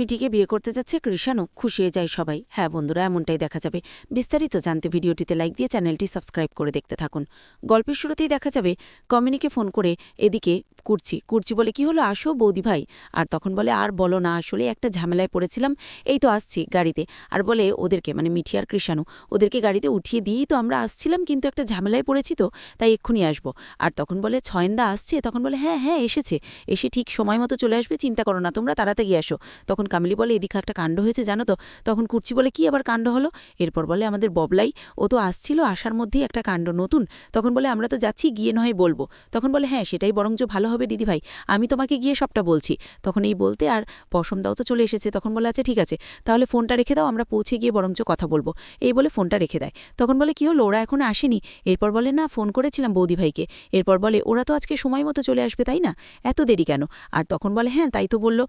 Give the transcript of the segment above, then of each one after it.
মিটিকে বিয়ে করতে যাচ্ছে কৃষাণও খুশি হয়ে যায় সবাই। হ্যাঁ বন্ধুরা, এমনটাই দেখা যাবে। বিস্তারিত জানতে ভিডিওটিতে লাইক দিয়ে চ্যানেলটি সাবস্ক্রাইব করে দেখতে থাকুন। গল্পের শুরুতেই দেখা যাবে, কমিনিকে ফোন করে এদিকে কুর্চি কুর্চি বলে কি হলো? আসো বৌদি ভাই। আর তখন বলে, আর বলো না, আসলে একটা ঝামেলায় পড়েছিলাম। এই তো আসছি গাড়িতে। আর বলে, ওদেরকে মানে মিঠি আর কৃষাণু ওদেরকে গাড়িতে উঠিয়ে দিয়েই তো আমরা আসছিলাম, কিন্তু একটা ঝামেলায় পড়েছি তো, তাই এক্ষুনি আসব। আর তখন বলে, ছয়েন্দা আসছে? তখন বলে হ্যাঁ হ্যাঁ এসেছে। এসে ঠিক সময় মতো চলে আসবে, চিন্তা করো না, তোমরা তাড়াতাড়ি আসো। তখন কামলি বলে, এদিকে একটা কাণ্ড হয়েছে, জানো তো? তখন কুর্চি বলে, কি আবার কাণ্ড হলো? এরপর বলে, আমাদের ববলাই, ও তো আসছিল, আসার মধ্যেই একটা কাণ্ড নতুন। তখন বলে, আমরা তো যাচ্ছি, গিয়ে নয় বলব। তখন বলে হ্যাঁ সেটাই বরঞ্চ ভালো হবে দিদিভাই আমি তোমাকে গিয়ে সবটা বলছি। তখন এই বলতে আর পশমদাও তো চলে এসেছে, তখন বলে আছে ঠিক আছে, তাহলে ফোনটা রেখে দাও, আমরা পৌঁছে গিয়ে বরঞ্চ কথা বলব। এই বলে ফোনটা রেখে দেয়। তখন বলে, কি হলো, ওরা এখনও আসেনি? এরপর বলে, না, ফোন করেছিলাম বৌদি ভাইকে। এরপর বলে, ওরা তো আজকে সময় মতো চলে আসবে, তাই না? এত দেরি কেন? আর তখন বলে হ্যাঁ তাই তো বলল,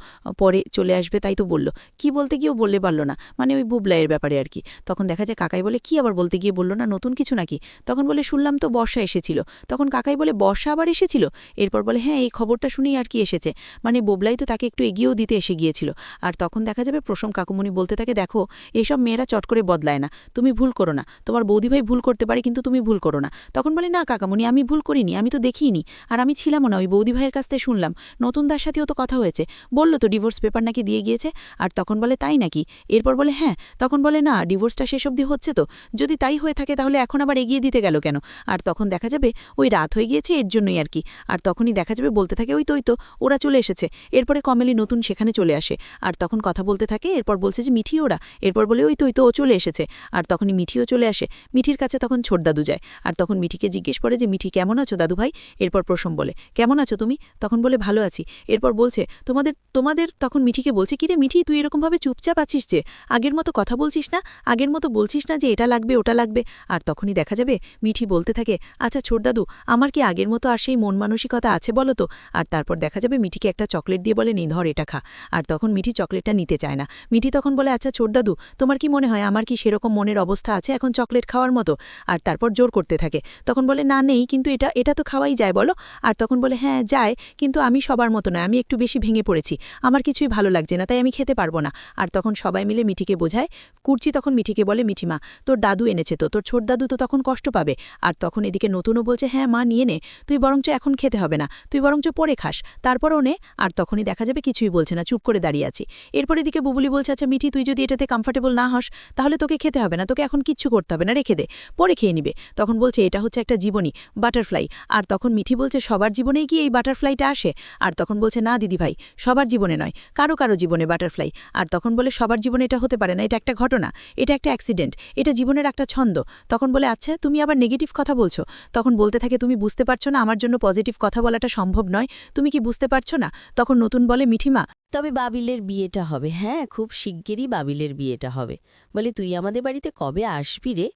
পরে চলে আসবে, তাই তো বলল। কি বলতে গিয়েও বললে পারল না মানে ওই বুবলাইয়ের ব্যাপারে আর কি। তখন দেখা যায়, কাকাই বলে, কি আবার বলতে গিয়ে বলল না, নতুন কিছু নাকি? তখন বলে, শুনলাম তো বর্ষা এসেছিল। তখন কাকাই বলে, বর্ষা আবার এসেছিল? এরপর বলে হ্যাঁ এই খবরটা শুনেই আর কি এসেছে। মানে বোবলাই তো তাকে একটু এগিয়েও দিতে এসে গিয়েছিল। আর তখন দেখা যাবে প্রসম কাকুমণি বলতে থাকে, দেখো, এসব মেয়েরা চট করে বদলায় না। তুমি ভুল করো না। তোমার বৌদিভাই ভুল করতে পারে, কিন্তু তুমি ভুল করো না। তখন বলে, না কাকামণি, আমি ভুল করিনি, আমি তো দেখিনি। আর আমি ছিলামও না, ওই বৌদি ভাইয়ের কাছ থেকে শুনলাম। নতুন দার সাথেও তো কথা হয়েছে। বলল তো ডিভোর্স পেপার নাকি দিয়ে গিয়েছে? আর তখন বলে, তাই নাকি? এরপর বলে হ্যাঁ। তখন বলে, না, ডিভোর্সটা শেষ অবধি হচ্ছে তো। যদি তাই হয়ে থাকে, তাহলে এখন আবার এগিয়ে দিতে গেল কেন? আর তখন দেখা যাবে, ওই রাত হয়ে গিয়েছে, এর জন্যই আর কি। আর তখনই দেখা যাবে বলতে থাকে, ওই তো ওই তো, ওরা চলে এসেছে। এরপরে কমেলি নতুন সেখানে চলে আসে। আর তখন কথা বলতে থাকে, এরপর বলছে যে, মিঠি ওরা। এরপর বলে, ওই তো ওই তো, ও চলে এসেছে। আর তখনই মিঠিও চলে আসে। মিঠির কাছে তখন ছোট দাদু যায়। আর তখন মিঠিকে জিজ্ঞেস করে যে, মিঠি, কেমন আছো দাদু ভাই এরপর প্রসম বলে, কেমন আছো তুমি? তখন বলে, ভালো আছি। এরপর বলছে, তোমাদের তোমাদের, তখন মিঠিকে বলছে কিরে মিঠি, তুই এরকমভাবে চুপচাপ আছিস যে? আগের মতো কথা বলছিস না? আগের মতো বলছিস না যে, এটা লাগবে, ওটা লাগবে? আর তখনই দেখা যাবে, মিঠি বলতে থাকে আচ্ছা ছোট দাদু আমার কি আগের মতো আর সেই মন মানসিকতা আছে বলো তো। আর তারপর দেখা যাবে মিঠিকে একটা চকলেট দিয়ে বলে, নি, ধর এটা খা। আর তখন মিঠি চকলেটটা নিতে চায় না। মিঠি তখন বলে আচ্ছা ছোট দাদু, তোমার কি মনে হয়, আমার কি সেরকম মনের অবস্থা আছে এখন চকলেট খাওয়ার মতো? আর তারপর জোর করতে থাকে। তখন বলে, না, নেই, কিন্তু এটা এটা তো খাওয়াই যায়, বলো? আর তখন বলে হ্যাঁ যায়, কিন্তু আমি সবার মতো নয়, আমি একটু বেশি ভেঙে পড়েছি। আমার কিছুই ভালো লাগছে না, তাই আমি খেতে পারব না। আর তখন সবাই মিলে মিঠিকে বোঝায়। কুর্চি তখন মিঠিকে বলে মিঠিমা তোর দাদু এনেছে তো, তোর ছোট দাদু তো তখন কষ্ট পাবে। আর তখন এদিকে নতুনও বলছে হ্যাঁ মা, নিয়ে নে। তুই বরঞ্চ এখন খেতে হবে না। তুই বরঞ্চ পরে খাস। তারপরও নে, আর তখনই দেখা যাবে কিছুই বলছে না। চুপ করে দাঁড়িয়ে আছি। এরপর এদিকে বুবুলি বলছে আচ্ছা মিঠি, তুই যদি এটাতে কমফর্টেবল না হস, তাহলে তোকে খেতে হবে না। তোকে এখন কিচ্ছু করতে হবে না। রেখে দে। পরে খেয়ে নিবে। তখন বলছে, এটা হচ্ছে একটা জীবনী বাটারফ্লাই আর তখন মিঠি বলছে, সবার জীবনেই কি এই বাটারফ্লাইটা আসে? আর তখন বলছে, না দিদি ভাই, সবার জীবনে নয়। কারও কারও জীবনে বাটারফ্লাই আর তখন বলে, সবার জীবনে এটা হতে পারে না। এটা একটা ঘটনা। এটা একটা অ্যাক্সিডেন্ট এটা জীবনের একটা ছন্দ। তখন বলে আচ্ছা তুমি আবার নেগেটিভ কথা বলছো? তখন বলতে থাকে, তুমি বুঝতে পারছ না, আমার জন্য পজিটিভ কথা বলাটা সম্ভব নয়। তুমি কি বুঝতে পারছ না? তখন নতুন বলে, মিঠিমা, তবে বাবিলের বিয়েটা হবে। হ্যাঁ খুব শিগগিরই বাবিলের বিয়েটা হবে। বলে, তুই আমাদের বাড়িতে কবে আসবি রে?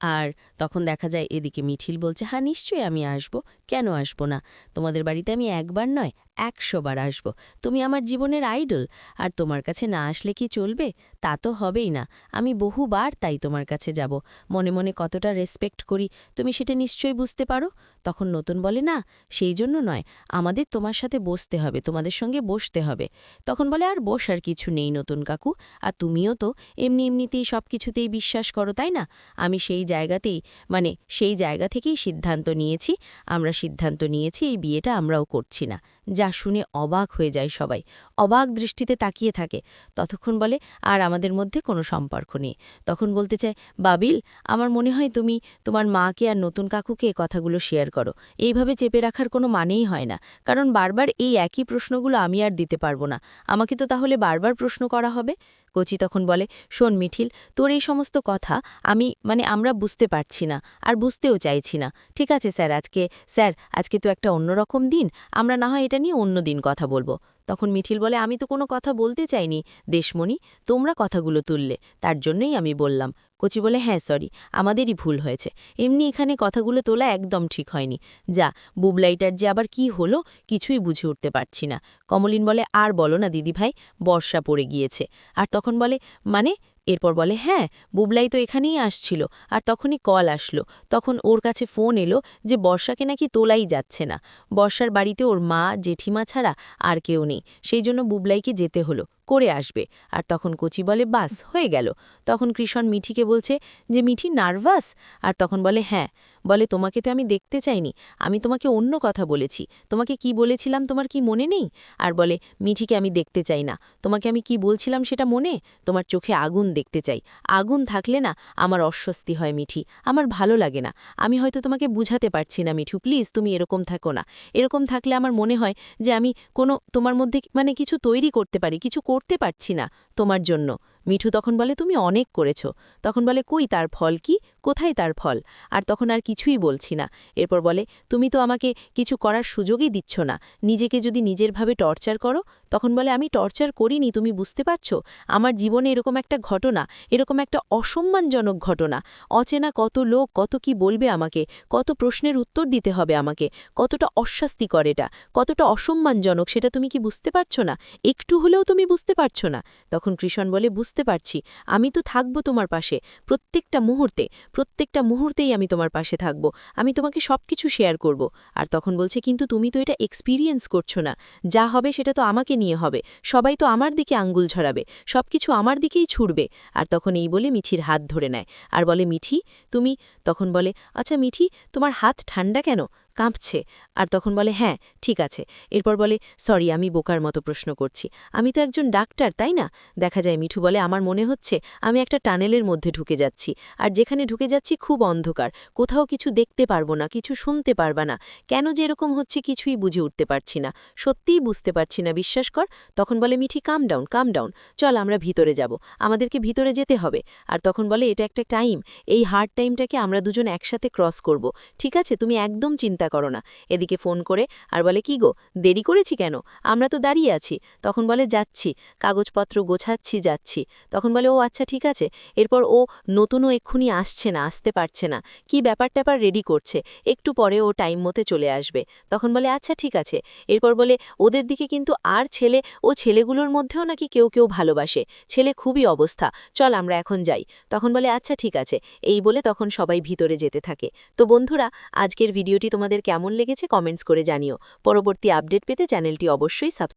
আর তখন দেখা যায় এদিকে মিঠিল বলছে হ্যাঁ নিশ্চয়ই আমি আসব। কেন আসব না? তোমাদের বাড়িতে আমি একবার নয়, একশো বার আসব। তুমি আমার জীবনের আইডল, আর তোমার কাছে না আসলে কি চলবে? তা তো হবেই না। আমি বহুবার তাই তোমার কাছে যাব। মনে মনে কতটা রেসপেক্ট করি। তুমি সেটা নিশ্চয়ই বুঝতে পারো? তখন নতুন বলে, না, সেই জন্য নয়। আমাদের তোমার সাথে বসতে হবে, তোমাদের সঙ্গে বসতে হবে। তখন বলে, আর বসার কিছু নেই নতুন কাকু। আর তুমিও তো এমনি এমনিতেই সব কিছুতেই বিশ্বাস করো, তাই না? আমি সেই জায়গাতেই মানে সেই জায়গা থেকেই সিদ্ধান্ত নিয়েছি। আমরা সিদ্ধান্ত নিয়েছি, এই বিয়েটা আমরাও করছি না। যা শুনে অবাক হয়ে যায় সবাই। অবাক দৃষ্টিতে তাকিয়ে থাকে। ততক্ষণ বলে, আর আমাদের মধ্যে কোনো সম্পর্ক নেই। তখন বলতে চায়, বাবিল, আমার মনে হয় তুমি তোমার মাকে আর নতুন কাকুকে এ কথাগুলো শেয়ার করো। এইভাবে চেপে রাখার কোনো মানেই হয় না। কারণ বারবার এই একই প্রশ্নগুলো আমি আর দিতে পারব না। আমাকে তো তাহলে বারবার প্রশ্ন করা হবে? কচি তখন বলে, শোন মিঠিল, তোর এই সমস্ত কথা আমি মানে আমরা বুঝতে পারছি না আর বুঝতেও চাইছি না। ঠিক আছে স্যার, আজকে স্যার, আজকে তো একটা অন্যরকম দিন। আমরা না হয় এটা নিয়ে অন্য দিন কথা বলব। তখন মিঠিল বলে, আমি তো কোনো কথা বলতে চাইনি। দেশমণি, তোমরা কথাগুলো তুললে। তার জন্যই আমি বললাম। কচি বলে হ্যাঁ সরি আমাদেরই ভুল হয়েছে। এমনি এখানে কথাগুলো তোলা একদম ঠিক হয়নি। যা, বুবলাইটার যে আবার কি হলো, কিছুই বুঝে উঠতে পারছি না। কমলিন বলে, আর বলো না, দিদিভাই, বর্ষা পড়ে গিয়েছে। আর তখন বলে মানে এরপর বলে হ্যাঁ বুবলাই তো এখানেই আসছিল আর তখনই কল আসলো। তখন ওর কাছে ফোন এলো যে বর্ষাকে নাকি তোলাই যাচ্ছে না। বর্ষার বাড়িতে ওর মা, জেঠিমা ছাড়া আর কেউ নেই। সেই জন্য বুবলাইকে যেতে হলো, করে আসবে। আর তখন কচি বলে, বাস, হয়ে গেল। তখন কৃষণ মিঠিকে বলছে যে, মিঠি নার্ভাস? আর তখন বলে হ্যাঁ। বলে, তোমাকে তো আমি দেখতে চাইনি, আমি তোমাকে অন্য কথা বলেছি। তোমাকে কি বলেছিলাম তোমার কি মনে নেই? আর বলে, মিঠিকে আমি দেখতে চাই না। তোমাকে আমি কি বলছিলাম সেটা মনে? তোমার চোখে আগুন দেখতে চাই। আগুন থাকলে না আমার অস্বস্তি হয় মিঠি, আমার ভালো লাগে না। আমি হয়তো তোমাকে বুঝাতে পারছি না মিঠু, প্লিজ তুমি এরকম থাকো না। এরকম থাকলে আমার মনে হয় যে আমি কোনো তোমার মধ্যে মানে কিছু তৈরি করতে পারি, কিছু করতে পারছি না তোমার জন্য। মিঠু তখন বলে, তুমি অনেক করেছ। তখন বলে, কই তার ফল কি? কোথায় তার ফল? আর তখন আর কিছুই বলছি না। এরপর বলে, তুমি তো আমাকে কিছু করার সুযোগই দিচ্ছ না। নিজেকে যদি নিজের ভাবে টর্চার করো? তখন বলে, আমি টর্চার করিনি, তুমি বুঝতে পারছ? আমার জীবনে এরকম একটা ঘটনা, এরকম একটা অসম্মানজনক ঘটনা। অচেনা কত লোক কত কি বলবে আমাকে? কত প্রশ্নের উত্তর দিতে হবে আমাকে? কতটা অস্বাস্তিকর এটা? কতটা অসম্মানজনক? সেটা তুমি কি বুঝতে পারছ না? একটু হলেও তুমি বুঝতে পারছ না? তখন কৃষণ বলে, বুঝতে পারছি, আমি তো থাকব তোমার পাশে। প্রত্যেকটা মুহূর্তে, প্রত্যেকটা মুহূর্তেই আমি তোমার পাশে থাকব। আমি তোমাকে সব কিছু শেয়ার করব। আর তখন বলছে, কিন্তু তুমি তো এটা এক্সপিরিয়েন্স করছ না। যা হবে সেটা তো আমাকে নিয়ে হবে। সবাই তো আমার দিকে আঙ্গুল ঝরাবে। সব কিছু আমার দিকেই ছুড়বে। আর তখন এই বলে মিঠির হাত ধরে নেয়। আর বলে, মিঠি, তুমি? তখন বলে আচ্ছা মিঠি, তোমার হাত ঠান্ডা কেন? কাঁপছে আর তখন বলে হ্যাঁ ঠিক আছে। এরপর বলে, সরি, আমি বোকার মতো প্রশ্ন করছি। আমি তো একজন ডাক্তার, তাই না? দেখা যায় মিঠু বলে, আমার মনে হচ্ছে আমি একটা টানেলের মধ্যে ঢুকে যাচ্ছি, আর যেখানে ঢুকে যাচ্ছি খুব অন্ধকার। কোথাও কিছু দেখতে পারব না, কিছু শুনতে পারবা না। কেন যে এরকম হচ্ছে কিছুই বুঝে উঠতে পারছি না। সত্যিই বুঝতে পারছি না, বিশ্বাস কর। তখন বলে, Mithi come down come down চল, আমরা ভিতরে যাব। আমাদেরকে ভিতরে যেতে হবে। আর তখন বলে, এটা একটা টাইম এই হার্ড টাইমটাকে আমরা দুজন একসাথে ক্রস করব। ঠিক আছে? তুমি একদম চিন্তা করো না। এদিকে ফোন করে, আর বলে, কি গো, দেরি করেছি কেন? আমরা তো দাঁড়িয়ে আছি। তখন বলে, যাচ্ছি, কাগজপত্র গোছাচ্ছি, যাচ্ছি। তখন বলে, ও আচ্ছা ঠিক আছে। এরপর ও নতুনও এক্ষুনি আসছে না, আসতে পারছে না। কি ব্যাপার ট্যাপার রেডি করছে? একটু পরে ও টাইম মতে চলে আসবে। তখন বলে আচ্ছা ঠিক আছে। এরপর বলে, ওদের দিকে কিন্তু আর ছেলে, ও ছেলেগুলোর মধ্যেও নাকি কেউ কেউ ভালোবাসে। ছেলে খুবই অবস্থা। চল, আমরা এখন যাই। তখন বলে আচ্ছা ঠিক আছে। এই বলে তখন সবাই ভিতরে যেতে থাকে। তো বন্ধুরা, আজকের ভিডিওটি তোমাদের কেমন লেগেছে কমেন্টস করে জানিও। পরবর্তী আপডেট পেতে চ্যানেলটি অবশ্যই সাবস্ক্রাইব